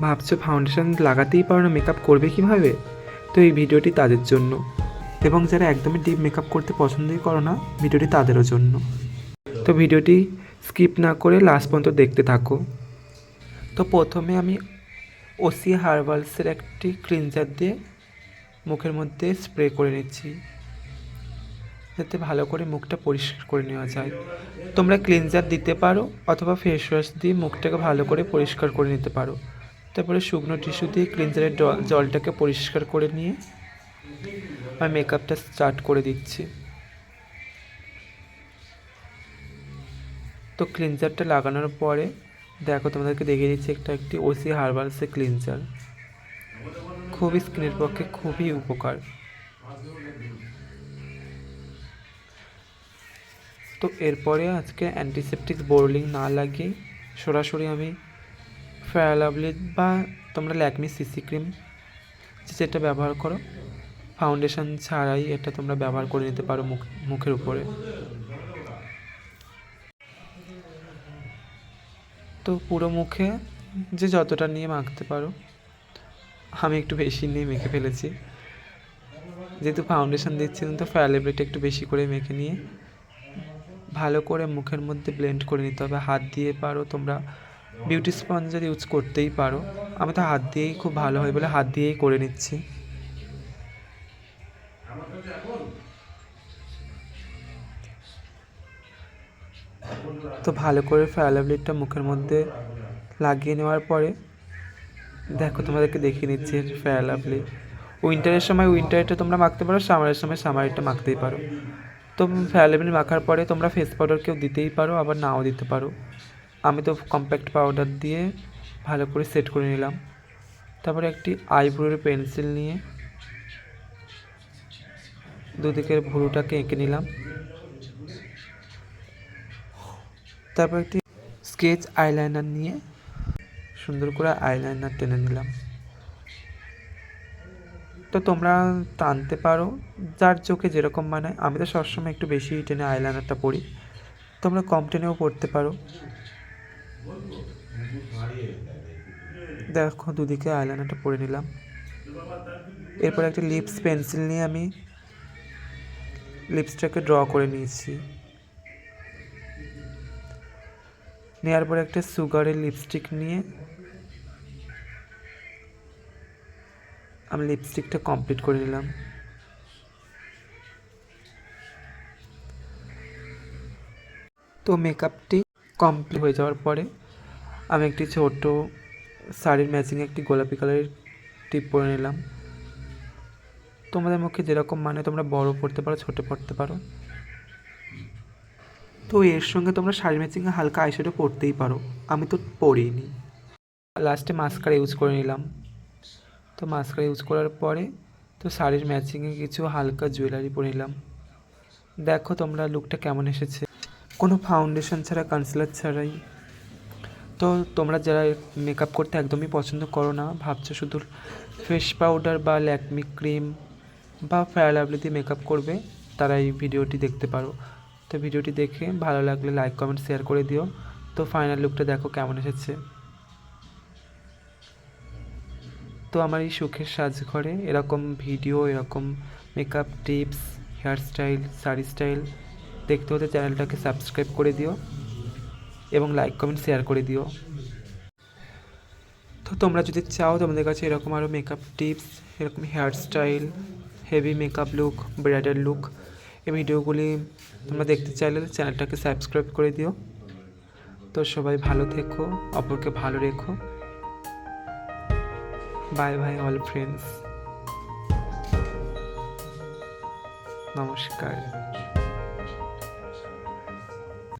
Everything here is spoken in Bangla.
ভাবছ ফাউন্ডেশন লাগাতেই পারো না মেকআপ করবে কীভাবে? তো এই ভিডিওটি তাদের জন্য। এবং যারা একদমই ডিপ মেকআপ করতে পছন্দই করো না, ভিডিওটি তাদেরও জন্য। তো ভিডিওটি স্কিপ না করে লাস্ট পর্যন্ত দেখতে থাকো। তো প্রথমে আমি ওসি হার্বালসের একটি ক্লিনজার দিয়ে মুখের মধ্যে স্প্রে করে নিচ্ছি। যাতে ভালো করে মুখটা পরিষ্কার করে নেওয়া যায়। তোমরা ক্লিনজার দিতে পারো, অথবা ফেস ওয়াশ দিয়ে মুখটাকে ভালো করে পরিষ্কার করে নিতে পারো। তারপরে শুকনো টিস্যু দিয়ে ক্লিনজারের জলটাকে পরিষ্কার করে নিয়ে আমি মেকআপটা স্টার্ট করে দিচ্ছি। তো ক্লিনজারটা লাগানোর পরে, দেখো তোমাদেরকে দেখিয়ে দিচ্ছি একটা একটি ওসি হার্বালসের ক্লিনজার খুবই স্কিনের পক্ষে খুবই উপকার। তো এরপরে আজকে অ্যান্টিসেপটিক বোর্লিং না লাগিয়ে সরাসরি আমি ফেয়ারলাভলি বা তোমরা ল্যাকমি সিসি ক্রিম যেটা ব্যবহার করো, ফাউন্ডেশন ছাড়াই এটা তোমরা ব্যবহার করে নিতে পারো মুখ, মুখের উপরে। তো পুরো মুখে যে যতটা নিয়ে মাখতে পারো, আমি একটু বেশি নিয়ে মেখে ফেলেছি। যেহেতু ফাউন্ডেশন দিচ্ছিলাম তো ফেয়ারলাভলিটা একটু বেশি করে মেখে নিয়ে ভালো করে মুখের মধ্যে ব্লেন্ড করে নিতে হবে। হাত দিয়ে পারো তোমরা বিউটি স্পঞ্জার ইউজ করতেই পারো, আমি তো হাত দিয়েই খুব ভালো হয় বলে হাত দিয়েই করে নিচ্ছি। তো ভালো করে ফেয়ারলাভলিটা মুখের মধ্যে লাগিয়ে নেওয়ার পরে, দেখো তোমাদেরকে দেখিয়ে নিচ্ছি ফেয়ারলাভলি উইন্টারের সময় উইন্টারটা তোমরা মাখতে পারো সামারের সময় সামারটা মাখতেই পারো। তো ফেয়ারলাভলি মাখার পরে তোমরা ফেস পাউডার কেউ দিতেই পারো, আবার নাও দিতে পারো। আমি তো কম্প্যাক্ট পাউডার দিয়ে ভালো করে সেট করে নিলাম। তারপরে একটি আইব্রোর পেন্সিল নিয়ে দুদিকের ভুরুটাকে এঁকে নিলাম। তারপর একটি স্কেচ আইলাইনার নিয়ে সুন্দর করে আইলাইনার টেনে নিলাম। তো তোমরা টানতে পারো, যার চোখে যেরকম মানায় আমি তো সবসময় একটু বেশি টেনে আইলাইনারটা পরি। তোমরা কম টেনেও পড়তে পারো। দেখো দুদিকে আইলাইনারটা পরে নিলাম। এরপর একটা লিপস পেন্সিল নিয়ে আমি লিপসটাকে ড্র করে নিয়েছি। নেওয়ার পরে একটা সুগারের লিপস্টিক নিয়ে আমি লিপস্টিকটা কমপ্লিট করে নিলাম। তো মেকআপটি কমপ্লিট হয়ে যাওয়ার পরে আমি একটি ছোট শাড়ির ম্যাচিং একটি গোলাপি কালারের টিপ পরে নিলাম। তোমাদের মুখে যেরকম মানে তোমরা বড় পড়তে পারো, ছোট পড়তে পারো। তো এর সঙ্গে তোমরা শাড়ি ম্যাচিংয়ে হালকা আইশ্যাডো পরতেই পারো। আমি তো পরিনি। লাস্টে মাস্কারা ইউজ করে নিলাম। তো মাস্কারা ইউজ করার পরে তো শাড়ির ম্যাচিংয়ে কিছু হালকা জুয়েলারি পরে নিলাম। দেখো তোমরা লুকটা কেমন এসেছে। কোনো ফাউন্ডেশন ছাড়া কনসিলার ছাড়াই। তো তোমরা যারা মেকআপ করতে একদমই পছন্দ করো না, ভাবছ শুধু ফেস পাউডার বা ল্যাকমি ক্রিম বা ফেয়ার লাভলি দিয়ে মেকআপ করবে, তারা এই ভিডিওটি দেখতে পারো। তো ভিডিওটি দেখে ভালো লাগলে লাইক কমেন্ট শেয়ার করে দিও। তো ফাইনাল লুকটা দেখো কেমন এসেছে। তো আমার এই সুখের সাজঘরে এরকম ভিডিও এরকম makeup tips hair style sari style দেখতে হতে চ্যানেলটাকে সাবস্ক্রাইব করে দিও এবং লাইক, কমেন্ট, শেয়ার করে দিও। তো তোমরা যদি চাও তোমাদের কাছে এরকম আরও মেকআপ টিপস এরকম hair style heavy makeup look bridal look এই ভিডিওগুলি তোমরা দেখতে চাইলে চ্যানেলটাকে সাবস্ক্রাইব করে দিও। তো সবাই ভালো থেকো, অপরকে ভালো রেখো। বাই বাই অল ফ্রেন্ডস নমস্কার।